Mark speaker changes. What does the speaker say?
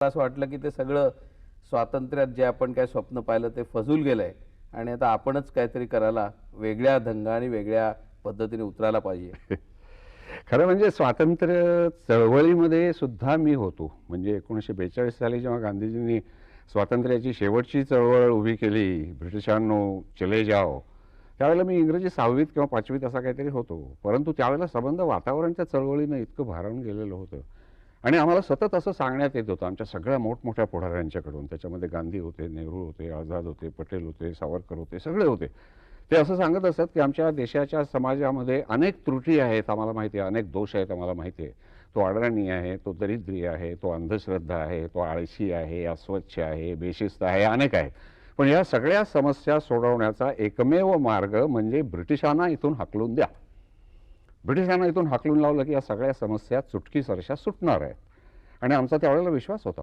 Speaker 1: मला असं वाटलं की ते सगळं स्वातंत्र्यात जे आपण काय स्वप्न पाहिलं ते फजूल गेलंय. आणि आता आपणच काहीतरी करायला वेगळ्या धंगाने वेगळ्या पद्धतीने उतरायला पाहिजे.
Speaker 2: खरं म्हणजे स्वातंत्र्य चळवळीमध्ये सुद्धा मी होतो. म्हणजे एकोणीसशे बेचाळीस साली जेव्हा गांधीजींनी स्वातंत्र्याची शेवटची चळवळ उभी केली ब्रिटिशांनो चले जाओ त्यावेळेला मी इंग्रजी सहावीत किंवा पाचवीत असा काहीतरी होतो. परंतु त्यावेळेला संबंध वातावरण त्या चळवळीनं इतकं भारावून गेलेलं होतं. आणि आम्हाला सतत असं सांगण्यात येत होतं. आमच्या सगळ्या मोठमोठ्या पुढाऱ्यांच्याकडून. त्याच्यामध्ये गांधी होते नेहरू होते आझाद होते पटेल होते सावरकर होते सगळे होते. ते असं सांगत असतात की आमच्या देशाच्या समाजामध्ये अनेक त्रुटी आहेत आम्हाला माहिती आहे. अनेक दोष आहेत आम्हाला माहिती आहे. तो अडराणी आहे तो दरिद्री आहे तो अंधश्रद्धा आहे तो आळशी आहे अस्वच्छ आहे बेशिस्त आहे अनेक आहे पण या सगळ्या समस्या सोडवण्याचा एकमेव मार्ग म्हणजे ब्रिटिशांना इथून हाकलून द्या. ब्रिटिशांना इथून हाकलून लावलं की या सगळ्या समस्या चुटकीसरशा सुटणार आहेत. आणि आमचा त्यावेळेला विश्वास होता.